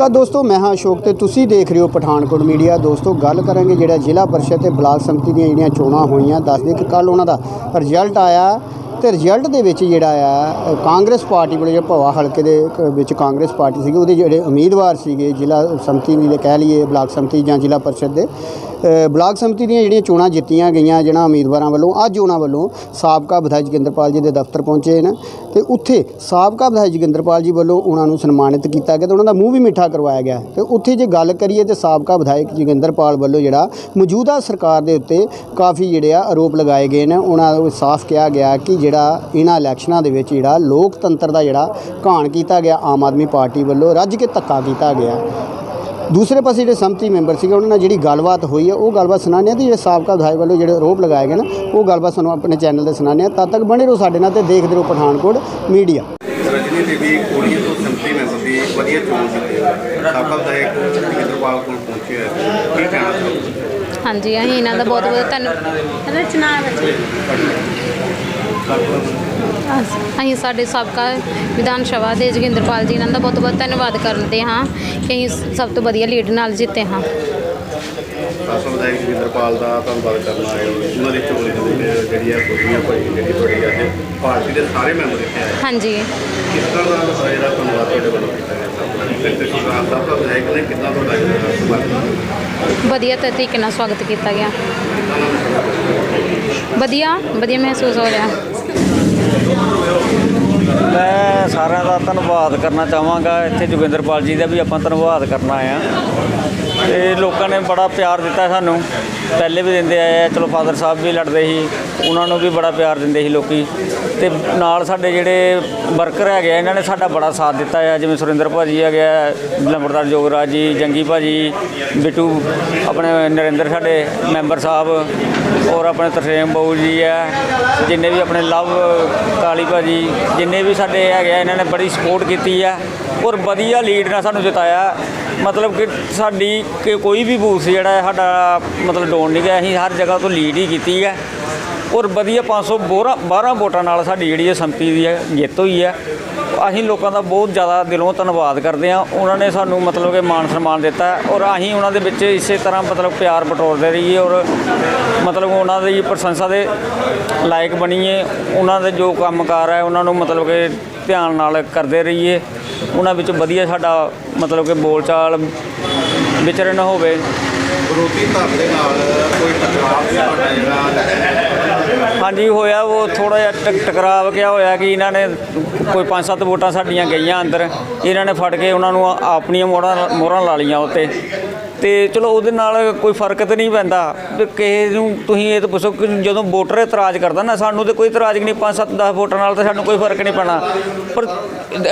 ਨਮਸਕਾਰ ਦੋਸਤੋ, ਮੈਂ ਹਾਂ ਅਸ਼ੋਕ ਤੇ ਤੁਸੀਂ ਦੇਖ ਰਹੇ ਹੋ ਪਠਾਨਕੋਟ ਮੀਡੀਆ। ਦੋਸਤੋ, ਗੱਲ ਕਰਾਂਗੇ ਜਿਹੜਾ ਜ਼ਿਲ੍ਹਾ ਪਰਿਸ਼ਦ ਤੇ ਬਲਾਕ ਸੰਮਤੀ ਦੀਆਂ ਜਿਹੜੀਆਂ ਚੋਣਾਂ ਹੋਈਆਂ ਦੱਸਦੇ ਕਿ ਕੱਲ ਉਹਨਾਂ ਦਾ ਰਿਜ਼ਲਟ ਆਇਆ ਤੇ ਰਿਜ਼ਲਟ ਦੇ ਵਿੱਚ ਜਿਹੜਾ ਆ ਕਾਂਗਰਸ ਪਾਰਟੀ ਵੱਲੋਂ ਜਿਹੜਾ ਭਵਾ ਹਲਕੇ ਦੇ ਵਿੱਚ ਕਾਂਗਰਸ ਪਾਰਟੀ ਸੀਗੀ, ਉਹਦੇ ਜਿਹੜੇ ਉਮੀਦਵਾਰ ਸੀਗੇ ਜ਼ਿਲ੍ਹਾ ਸੰਮਤੀ ਦੇ ਕਹਿ ਲਈਏ ਬਲਾਕ ਸੰਮਤੀ ਜਾਂ ਜ਼ਿਲ੍ਹਾ ਪਰਿਸ਼ਦ ਦੇ ਬਲਾਕ ਸੰਮਤੀ ਦੀਆਂ ਜਿਹੜੀਆਂ ਚੋਣਾਂ ਜਿੱਤੀਆਂ ਗਈਆਂ ਜਿਹਨਾਂ ਉਮੀਦਵਾਰਾਂ ਵੱਲੋਂ, ਅੱਜ ਉਹਨਾਂ ਵੱਲੋਂ ਸਾਬਕਾ ਵਿਧਾਇਕ ਜੋਗਿੰਦਰਪਾਲ ਜੀ ਦੇ ਦਫ਼ਤਰ ਪਹੁੰਚੇ ਨੇ ਤੇ ਉੱਥੇ ਸਾਬਕਾ ਵਿਧਾਇਕ ਜੋਗਿੰਦਰਪਾਲ ਜੀ ਵੱਲੋਂ ਉਹਨਾਂ ਨੂੰ ਸਨਮਾਨਿਤ ਕੀਤਾ ਗਿਆ ਤੇ ਉਹਨਾਂ ਦਾ ਮੂੰਹ ਵੀ ਮਿੱਠਾ ਕਰਵਾਇਆ ਗਿਆ। ਤੇ ਉੱਥੇ ਜੇ ਗੱਲ ਕਰੀਏ ਤੇ ਸਾਬਕਾ ਵਿਧਾਇਕ ਜੋਗਿੰਦਰਪਾਲ ਵੱਲੋਂ ਜਿਹੜਾ ਮੌਜੂਦਾ ਸਰਕਾਰ ਦੇ ਉੱਤੇ ਕਾਫੀ ਜਿਹੜੇ ਆ ਆਰੋਪ ਲਗਾਏ ਗਏ ਨੇ, ਉਹਨਾਂ ਨੂੰ ਸਾਫ਼ ਕਿਹਾ ਗਿਆ ਕਿ ਜਿਹੜਾ ਇਹਨਾਂ ਇਲੈਕਸ਼ਨਾਂ ਦੇ ਵਿੱਚ ਜਿਹੜਾ ਲੋਕਤੰਤਰ ਦਾ ਜਿਹੜਾ ਘਾਣ ਕੀਤਾ ਗਿਆ ਆਮ ਆਦਮੀ ਪਾਰਟੀ ਵੱਲੋਂ ਰੱਜ ਕੇ ਧੱਕਾ ਕੀਤਾ ਗਿਆ। ਦੂਸਰੇ ਪਾਸੇ ਜਿਹੜੇ ਸੰਮਤੀ ਮੈਂਬਰ ਸੀਗੇ ਉਹਨਾਂ ਨਾਲ ਜਿਹੜੀ ਗੱਲਬਾਤ ਹੋਈ ਹੈ ਉਹ ਗੱਲਬਾਤ ਸੁਣਾਉਂਦੇ ਹਾਂ ਤੇ ਜਿਹੜੇ ਸਾਬਕਾ ਵਿਧਾਇਕ ਵੱਲੋਂ ਜਿਹੜੇ ਆਰੋਪ ਲਗਾਏ ਗਏ ਨੇ ਉਹ ਗੱਲਬਾਤ ਸਾਨੂੰ ਆਪਣੇ ਚੈਨਲ ਤੇ ਸੁਣਾਉਂਦੇ ਹਾਂ ਤਦ ਤੱਕ ਬਣੇ ਰਹੋ ਸਾਡੇ ਨਾਲ ਤੇ ਦੇਖਦੇ ਰਹੋ ਪਠਾਨਕੋਟ ਮੀਡੀਆ। ਰਜਨੀ ਦੇਵੀ ਕੋੜੀਆਂ ਤੋਂ ਸੰਮਤੀ ਮੈਂਬਰ ਦੀ ਵਧੀਆ ਚੋਣ ਕੀਤੀ ਹੈ ਸਾਬਕਾ ਵਿਧਾਇਕ ਜਗਿੰਦਰਪਾਲ ਕੋਲ ਪਹੁੰਚੇ ਹੋਏ ਕੀ ਕਹਿਣਾ ਚਾਹੋਗੇ? ਹਾਂਜੀ ਅਸੀਂ ਇਹਨਾਂ ਦਾ ਬਹੁਤ ਬਹੁਤ ਧੰਨਵਾਦ। ਰਚਨਾ ਅਸੀਂ ਸਾਡੇ ਸਾਬਕਾ ਵਿਧਾਨ ਸਭਾ ਦੇ ਜੋਗਿੰਦਰਪਾਲ ਜੀ ਇਹਨਾਂ ਦਾ ਬਹੁਤ ਬਹੁਤ ਧੰਨਵਾਦ ਕਰਦੇ ਹਾਂ ਕਿ ਅਸੀਂ ਸਭ ਤੋਂ ਵਧੀਆ ਲੀਡ ਨਾਲ ਜਿੱਤੇ ਹਾਂ। ਸਾਬਕਾ ਵਿਧਾਇਕ ਜਗਿੰਦਰਪਾਲ ਦਾ ਧੰਨਵਾਦ ਕਰਨਾ ਹੈ। ਉਹਨਾਂ ਦੀ ਚੋਣ ਦੇ ਜਿਹੜੀ ਹੈ ਕੋੜੀਆਂ ਭਾਈ ਜਿਹੜੀ ਤੁਹਾਡੀ ਅੱਜ ਪਾਰਟੀ ਦੇ ਸਾਰੇ ਮੈਂਬਰ ਇੱਥੇ ਆਏ। ਹਾਂਜੀ। ਕਿਸ ਤਰ੍ਹਾਂ ਦਾ ਜਿਹੜਾ ਧੰਨਵਾਦ ਤੁਹਾਡੇ ਵੱਲੋਂ ਕੀਤਾ ਗਿਆ? ਸਭ ਤੇ ਸਰਕਾਰ ਦਾ ਵਿਧਾਇਕ ਨੇ ਕਿੰਨਾ ਤੁਹਾਡਾ ਜਿਹੜਾ ਸਵਾਗਤ ਵਧੀਆ ਤਰੀਕੇ ਨਾਲ ਸਵਾਗਤ ਕੀਤਾ ਗਿਆ। ਵਧੀਆ ਵਧੀਆ ਮਹਿਸੂਸ ਹੋ ਰਿਹਾ। ਮੈਂ ਸਾਰਿਆਂ ਦਾ ਧੰਨਵਾਦ ਕਰਨਾ ਚਾਹਾਂਗਾ। ਇੱਥੇ ਜੋਗਿੰਦਰਪਾਲ ਜੀ ਦਾ ਵੀ ਆਪਾਂ ਧੰਨਵਾਦ ਕਰਨਾ ਆ। ਤੇ ਲੋਕਾਂ ਨੇ ਬੜਾ ਪਿਆਰ ਦਿੱਤਾ ਸਾਨੂੰ। ਪਹਿਲੇ ਵੀ ਦਿੰਦੇ ਆਏ ਆ, ਚਲੋ ਫਾਦਰ ਸਾਹਿਬ ਵੀ ਲੜਦੇ ਸੀ, ਉਹਨਾਂ ਨੂੰ ਵੀ ਬੜਾ ਪਿਆਰ ਦਿੰਦੇ ਸੀ ਲੋਕੀ। ਤੇ ਨਾਲ ਸਾਡੇ ਜਿਹੜੇ ਵਰਕਰ ਹੈਗੇ ਆ, ਇਹਨਾਂ ਨੇ ਸਾਡਾ ਬੜਾ ਸਾਥ ਦਿੱਤਾ ਆ, ਜਿਵੇਂ ਸੁਰਿੰਦਰ ਭਾਜੀ ਹੈਗੇ ਆ, ਲੰਬੜਦਾਰ ਜੋਗਰਾਜ ਜੀ, ਜੰਗੀ ਭਾਜੀ, ਬਿੱਟੂ, ਆਪਣੇ ਨਰਿੰਦਰ ਸਾਡੇ ਮੈਂਬਰ ਸਾਹਿਬ, ਔਰ ਆਪਣੇ ਤਰਸੇਮ ਬਾਊ ਜੀ ਆ, ਜਿੰਨੇ ਵੀ ਆਪਣੇ ਲਵ ਕਾਲੀ ਭਾਜੀ, ਜਿੰਨੇ ਵੀ ਸਾਡੇ ਹੈਗੇ ਆ, ਇਹਨਾਂ ਨੇ ਬੜੀ ਸਪੋਰਟ ਕੀਤੀ ਆ, ਔਰ ਵਧੀਆ ਲੀਡ ਨਾਲ ਸਾਨੂੰ ਜਿਤਾਇਆ। ਮਤਲਬ ਕਿ ਸਾਡੀ ਕਿ ਕੋਈ ਵੀ ਬੂਥ ਜਿਹੜਾ ਹੈ, ਸਾਡਾ ਮਤਲਬ ਡਾਊਨ ਨਹੀਂ ਗਿਆ, ਅਸੀਂ ਹਰ ਜਗ੍ਹਾ ਤੋਂ ਲੀਡ ਹੀ ਕੀਤੀ ਹੈ। ਔਰ ਵਧੀਆ 500 ਬੋਰਾ 12 ਵੋਟਾਂ ਨਾਲ ਸਾਡੀ ਜਿਹੜੀ ਹੈ ਸੰਮਤੀ ਦੀ ਹੈ, ਜਿੱਤ ਹੋਈ ਹੈ। ਅਸੀਂ ਲੋਕਾਂ ਦਾ ਬਹੁਤ ਜ਼ਿਆਦਾ ਦਿਲੋਂ ਧੰਨਵਾਦ ਕਰਦੇ ਹਾਂ। ਉਹਨਾਂ ਨੇ ਸਾਨੂੰ ਮਤਲਬ ਕਿ ਮਾਣ ਸਨਮਾਨ ਦਿੱਤਾ ਔਰ ਅਸੀਂ ਉਹਨਾਂ ਦੇ ਵਿੱਚ ਇਸੇ ਤਰ੍ਹਾਂ ਮਤਲਬ ਪਿਆਰ ਬਟੋਰਦੇ ਰਹੀਏ ਔਰ ਮਤਲਬ ਉਹਨਾਂ ਦੀ ਪ੍ਰਸ਼ੰਸਾ ਦੇ ਲਾਇਕ ਬਣੀਏ। ਉਹਨਾਂ ਦੇ ਜੋ ਕੰਮਕਾਰ ਹੈ, ਉਹਨਾਂ ਨੂੰ ਮਤਲਬ ਕਿ ਧਿਆਨ ਨਾਲ ਕਰਦੇ ਰਹੀਏ। ਉਹਨਾਂ ਵਿੱਚ ਵਧੀਆ ਸਾਡਾ ਮਤਲਬ ਕਿ ਬੋਲਚਾਲ ਵਿਚਰਨ ਹੋਵੇ। ਵਿਰੋਧੀ ਧਿਰ ਦੇ ਨਾਲ ਕੋਈ ਟਕਰਾਅ ਵੀ ਤੁਹਾਡਾ ਜਿਹੜਾ ਹਾਂਜੀ ਹੋਇਆ ਉਹ ਥੋੜਾ ਜਿਹਾ ਟਕ- ਟਕਰਾਵ ਕਿਆ ਹੋਇਆ ਕਿ ਇਹਨਾਂ ਨੇ ਕੋਈ ਪੰਜ ਸੱਤ ਵੋਟਾਂ ਸਾਡੀਆਂ ਗਈਆਂ ਅੰਦਰ। ਇਹਨਾਂ ਨੇ ਫੜ ਕੇ ਉਹਨਾਂ ਨੂੰ ਆਪਣੀਆਂ ਮੋਹਰਾਂ ਮੋਹਰਾਂ ਲਾ ਲਈਆਂ ਉੱਤੇ। ਤੇ ਚਲੋ ਉਹਦੇ ਨਾਲ ਕੋਈ ਫ਼ਰਕ ਤਾਂ ਨਹੀਂ ਪੈਂਦਾ। ਵੀ ਕਿਸੇ ਨੂੰ ਤੁਸੀਂ ਇਹ ਤਾਂ ਪੁੱਛੋ ਕਿ ਜਦੋਂ ਵੋਟਰ ਇਤਰਾਜ਼ ਕਰਦਾ ਨਾ, ਸਾਨੂੰ ਤੇ ਕੋਈ ਇਤਰਾਜ਼ ਨਹੀਂ, ਪੰਜ, ਸੱਤ 10 ਵੋਟਾਂ ਨਾਲ ਤਾਂ ਸਾਨੂੰ ਕੋਈ ਫ਼ਰਕ ਨਹੀਂ ਪੈਣਾ। ਪਰ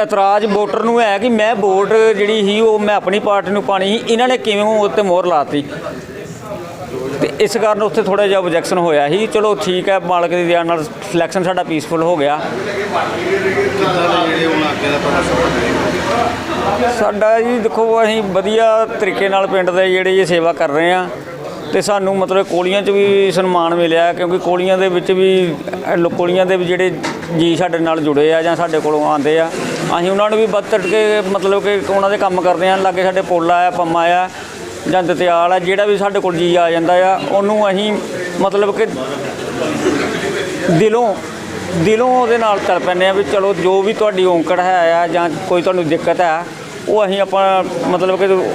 ਇਤਰਾਜ਼ ਵੋਟਰ ਨੂੰ ਹੈ ਕਿ ਮੈਂ ਵੋਟ ਜਿਹੜੀ ਸੀ, ਉਹ ਮੈਂ ਆਪਣੀ ਪਾਰਟੀ ਨੂੰ ਪਾਣੀ ਸੀ, ਇਹਨਾਂ ਨੇ ਕਿਵੇਂ ਉਹ ਤੇ ਮੋਹਰ ਲਾਤੀ ਤੇ ਇਸ ਕਾਰਨ ਉੱਥੇ ਥੋੜਾ ਜਿਹਾ ਆਬਜੈਕਸ਼ਨ ਹੋਇਆ ਸੀ। ਚਲੋ ਠੀਕ ਹੈ, ਮਾਲਕ ਦੀ ਦਇਆ ਨਾਲ ਸਿਲੈਕਸ਼ਨ ਸਾਡਾ ਪੀਸਫੁਲ ਹੋ ਗਿਆ। ਸਾਡਾ ਜੀ ਦੇਖੋ, ਅਸੀਂ ਵਧੀਆ ਤਰੀਕੇ ਨਾਲ ਪਿੰਡ ਦੇ ਜਿਹੜੇ ਇਹ ਸੇਵਾ ਕਰ ਰਹੇ ਆ ਤੇ ਸਾਨੂੰ ਮਤਲਬ ਕੋਲੀਆਂ 'ਚ ਵੀ ਸਨਮਾਨ ਮਿਲਿਆ ਕਿਉਂਕਿ ਕੋਲੀਆਂ ਦੇ ਵਿੱਚ ਵੀ ਲੋ- ਕੋਲੀਆਂ ਦੇ ਵੀ ਜਿਹੜੇ ਜੀ ਸਾਡੇ ਨਾਲ ਜੁੜੇ ਆ ਜਾਂ ਸਾਡੇ ਕੋਲੋਂ ਆਉਂਦੇ ਆ, ਅਸੀਂ ਉਹਨਾਂ ਨੂੰ ਵੀ ਵੱਧ ਚੜ੍ਹ ਕੇ ਮਤਲਬ ਕਿ ਉਹਨਾਂ ਦੇ ਕੰਮ ਕਰਦੇ ਆ ਲਾਗੇ ਸਾਡੇ ਪੋਲਾ ਆ ਪੰਮਾ ਆ ਜਾਂ ਦਤਿਆਲ ਆ, ਜਿਹੜਾ ਵੀ ਸਾਡੇ ਕੋਲ ਜੀ ਆ ਜਾਂਦਾ ਆ, ਉਹਨੂੰ ਅਸੀਂ ਮਤਲਬ ਕਿ ਦਿਲੋਂ ਦਿਲੋਂ ਉਹਦੇ ਨਾਲ ਚੱਲ ਪੈਂਦੇ ਆ ਵੀ ਚਲੋ ਜੋ ਵੀ ਤੁਹਾਡੀ ਔਂਕੜ ਹੈ ਆ ਜਾਂ ਕੋਈ ਤੁਹਾਨੂੰ ਦਿੱਕਤ ਹੈ, ਉਹ ਅਸੀਂ ਆਪਾਂ ਮਤਲਬ ਕਿ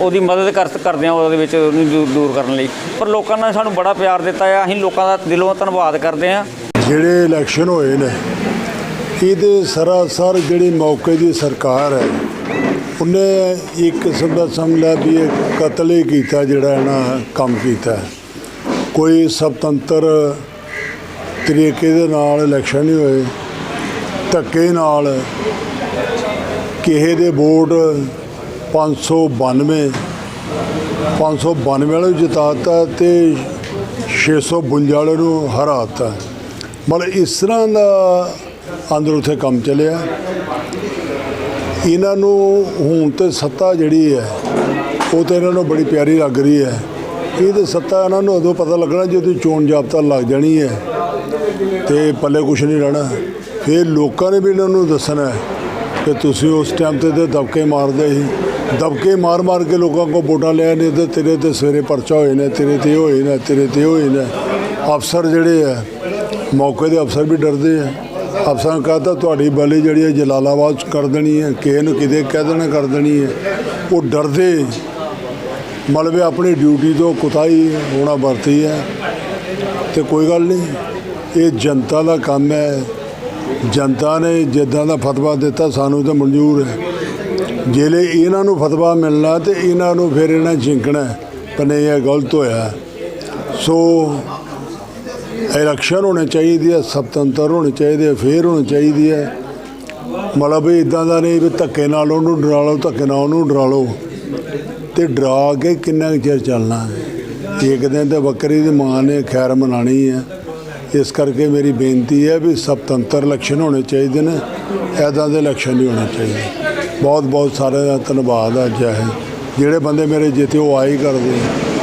ਉਹਦੀ ਮਦਦ ਕਰ ਕਰਦੇ ਆ ਉਹਦੇ ਵਿੱਚ ਉਹਨੂੰ ਦੂ- ਦੂਰ ਕਰਨ ਲਈ। ਪਰ ਲੋਕਾਂ ਨੇ ਸਾਨੂੰ ਬੜਾ ਪਿਆਰ ਦਿੱਤਾ ਆ, ਅਸੀਂ ਲੋਕਾਂ ਦਾ ਦਿਲੋਂ ਧੰਨਵਾਦ ਕਰਦੇ ਆ। ਜਿਹੜੇ ਇਲੈਕਸ਼ਨ ਹੋਏ ਨੇ, ਇਹਦੇ ਸਰਾਸਰ ਜਿਹੜੀ ਮੌਕੇ ਦੀ ਸਰਕਾਰ ਹੈ, ਉਹਨੇ ਇੱਕ ਕਿਸਮ ਦਾ ਸਮਝ ਲਿਆ ਵੀ ਇਹ ਕਤਲ ਹੀ ਕੀਤਾ ਜਿਹੜਾ ਇਹਨਾਂ ਕੰਮ ਕੀਤਾ। ਕੋਈ ਸੁਤੰਤਰ ਤਰੀਕੇ ਦੇ ਨਾਲ ਇਲੈਕਸ਼ਨ ਨਹੀਂ ਹੋਏ, ਧੱਕੇ ਨਾਲ ਕਿਸੇ ਦੇ ਵੋਟ 592 592 ਵਾਲੇ ਨੂੰ ਜਿਤਾਤਾ ਤੇ 652 ਵਾਲੇ ਨੂੰ ਹਰਾਤਾ। ਮਤਲਬ ਇਸ ਤਰ੍ਹਾਂ ਦਾ ਅੰਦਰ ਉੱਥੇ ਕੰਮ ਚੱਲਿਆ। ਇਹਨਾਂ ਨੂੰ ਹੁਣ ਤੇ ਸੱਤਾ ਜਿਹੜੀ ਹੈ, ਉਹ ਤੇ ਇਹਨਾਂ ਨੂੰ ਬੜੀ ਪਿਆਰੀ ਲੱਗ ਰਹੀ ਹੈ। ਇਹ ਤੇ ਸੱਤਾ ਇਹਨਾਂ ਨੂੰ ਉਦੋਂ ਪਤਾ ਲੱਗਣਾ ਜਦੋਂ ਚੋਣ ਜਾਬਤਾ ਲੱਗ ਜਾਣੀ ਹੈ। ਤੇ ਪੱਲੇ ਕੁਛ ਨਹੀਂ ਰਹਿਣਾ। ਫਿਰ ਲੋਕਾਂ ਨੇ ਵੀ ਇਹਨਾਂ ਨੂੰ ਦੱਸਣਾ ਹੈ ਕਿ ਤੁਸੀਂ ਉਸ ਟਾਈਮ ਤੇ ਤੇ ਦਬਕੇ ਮਾਰਦੇ ਸੀ। ਦਬਕੇ ਮਾਰ ਮਾਰ ਕੇ ਲੋਕਾਂ ਕੋ ਵੋਟਾਂ ਲਿਆ ਨੇ ਤੇ ਤੇਰੇ ਤੇ ਸਵੇਰੇ ਪਰਚਾ ਹੋਏ ਨੇ ਤੇਰੇ ਤੇ ਇਹ ਹੋਏ ਨੇ ਤੇਰੇ ਤੇ ਹੋਏ ਨੇ ਅਫਸਰ ਜਿਹੜੇ ਆ, ਮੌਕੇ ਦੇ ਅਫਸਰ ਵੀ ਡਰਦੇ ਆ। ਅਫਸਰਾਂ ਨੇ ਕਹਤਾ, ਤੁਹਾਡੀ ਬਲੀ ਜਿਹੜੀ ਹੈ ਜਲਾਲਾਬਾਦ 'ਚ ਕਰ ਦੇਣੀ ਹੈ, ਕਿਸੇ ਨੂੰ ਕਿਤੇ ਕਹਿ ਦੇਣਾ ਕਰ ਦੇਣੀ ਹੈ। ਉਹ ਡਰਦੇ। ਮਲਬੇ ਆਪਣੀ ਡਿਊਟੀ ਤੋਂ ਕੁਤਾਈ ਹੋਣਾ ਵਰਤੀ ਹੈ ਤੇ ਕੋਈ ਗੱਲ ਨਹੀਂ। ਇਹ ਜਨਤਾ ਦਾ ਕੰਮ ਹੈ। ਜਨਤਾ ਨੇ ਜਿੱਦਾਂ ਦਾ ਫਤਵਾ ਦਿੱਤਾ ਸਾਨੂੰ ਤਾਂ ਮਨਜ਼ੂਰ ਹੈ। ਜਿਹੜੇ ਇਹਨਾਂ ਨੂੰ ਫਤਵਾ ਮਿਲਣਾ ਤੇ ਇਹਨਾਂ ਨੂੰ ਫਿਰ ਇਹਨਾਂ ਜਿੰਕਣਾ ਪਰ ਨਹੀਂ ਇਹ ਗਲਤ ਹੋਇਆ ਸੋ ਇਲੈਕਸ਼ਨ ਹੋਣੇ ਚਾਹੀਦੀ ਹੈ ਸੁਤੰਤਰ ਹੋਣੇ ਚਾਹੀਦੇ ਆ, ਫੇਰ ਹੋਣੀ ਚਾਹੀਦੀ ਹੈ ਮਤਲਬ ਵੀ ਇਦਾਂ ਦਾ ਨਹੀਂ ਵੀ ਧੱਕੇ ਨਾਲ ਉਹਨੂੰ ਡਰਾ ਲਓ ਧੱਕੇ ਨਾਲ ਉਹਨੂੰ ਡਰਾ ਲਓ। ਤੇ ਡਰਾ ਕੇ ਕਿੰਨਾ ਕੁ ਚਿਰ ਚੱਲਣਾ ਇੱਕ ਦਿਨ ਤੇ ਬੱਕਰੀ ਦੀ ਮਾਂ ਨੇ ਖੈਰ ਮਨਾਣੀ ਹੈ। ਇਸ ਕਰਕੇ ਮੇਰੀ ਬੇਨਤੀ ਹੈ ਵੀ ਸੁਤੰਤਰ ਇਲੈਕਸ਼ਨ ਹੋਣੇ ਚਾਹੀਦੇ ਨੇ। ਐਦਾਂ ਦੇ ਇਲੈਕਸ਼ਨ ਨਹੀਂ ਹੋਣੇ ਚਾਹੀਦੇ। ਬਹੁਤ ਬਹੁਤ ਸਾਰਿਆਂ ਦਾ ਧੰਨਵਾਦ ਆ, ਜੈ ਹਿੰਦ। ਜਿਹੜੇ ਬੰਦੇ ਮੇਰੇ ਜਿੱਥੇ ਉਹ ਆਈ ਕਰਦੇ